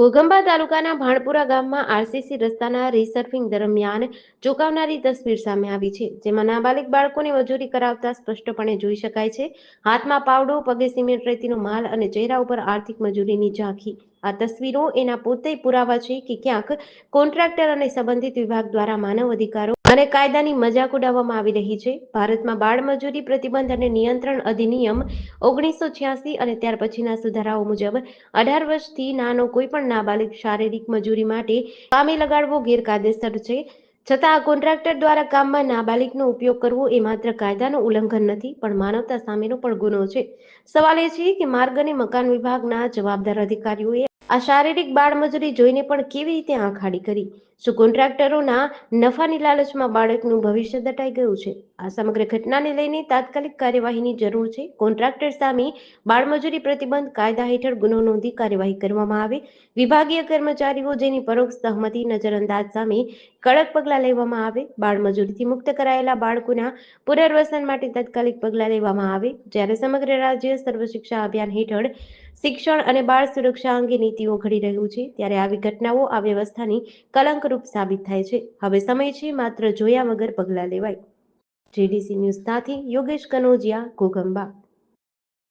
ઘોગંબા તાલુકાના ભાણપુરા ગામમાં આરસીસી રસ્તાના રીસર્ફિંગ દરમિયાન ચોંકાવનારી તસવીર સામે આવી છે, જેમાં નાબાલિગ બાળકોને મજૂરી કરાવતા સ્પષ્ટપણે જોઈ શકાય છે. હાથમાં પાવડો, પગે સિમેન્ટ રેતીનો માલ અને ચહેરા ઉપર આર્થિક મજૂરીની ઝાંખી. આ તસવીરો એના પોતે પુરાવા છે કે ક્યાંક કોન્ટ્રાક્ટર અને સંબંધિત વિભાગ દ્વારા માનવ અધિકારો અને કાયદાની મજાક ઉડાવવામાં આવી રહી છે. ભારતમાં બાળ મજૂરી પ્રતિબંધ અને નિયંત્રણ અધિનિયમ ઓગણીસો છ્યાસી અને ત્યાર પછીના સુધારાઓ મુજબ અઢાર વર્ષથી નાનો કોઈ પણ નાબાલિગ શારીરિક મજૂરી માટે કામે લગાડવો ગેરકાયદેસર છે. છતાં આ કોન્ટ્રાક્ટર દ્વારા કામમાં નાબાલિગનો ઉપયોગ કરવો એ માત્ર કાયદાનું ઉલ્લંઘન નથી, પણ માનવતા સામેનો પણ ગુનો છે. સવાલ એ છે કે માર્ગ અને મકાન વિભાગના જવાબદાર અધિકારીઓએ આ શારીરિક બાળમજૂરી જોઈને પણ કેવી રીતે આંખાડી કરી? શું કોન્ટ્રાક્ટરોના નફાની લાલચમાં બાળકનું ભવિષ્ય દટાઈ ગયું છે? આ સમગ્ર ઘટનાને લઈને તાત્કાલિક કાર્યવાહીની જરૂર છે. કોન્ટ્રાક્ટર સામે બાળમજૂરી પ્રતિબંધ કાયદા હેઠળ ગુનો નોંધી કાર્યવાહી કરવામાં આવે. વિભાગીય કર્મચારીઓ જેની પરોક્ષ સહમતી નજરઅંદાજ સામે કડક પગલાં લેવામાં આવે. બાળમજૂરીથી મુક્ત કરાયેલા બાળકોના પુનર્વસન માટે તાત્કાલિક પગલાં લેવામાં આવે. જ્યારે સમગ્ર રાજ્ય સર્વ શિક્ષા અભિયાન હેઠળ શિક્ષણ અને બાળ સુરક્ષા અંગે નીતિઓ ઘડી રહ્યું છે. ત્યારે આવી ઘટનાઓ આ વ્યવસ્થાની કલંકરૂપ સાબિત થાય છે. હવે સમય છે માત્ર જોયા વગર પગલાં લેવાય. જેડીસી ન્યૂઝ સાથે યોગેશ કનોજિયા ઘોગંબા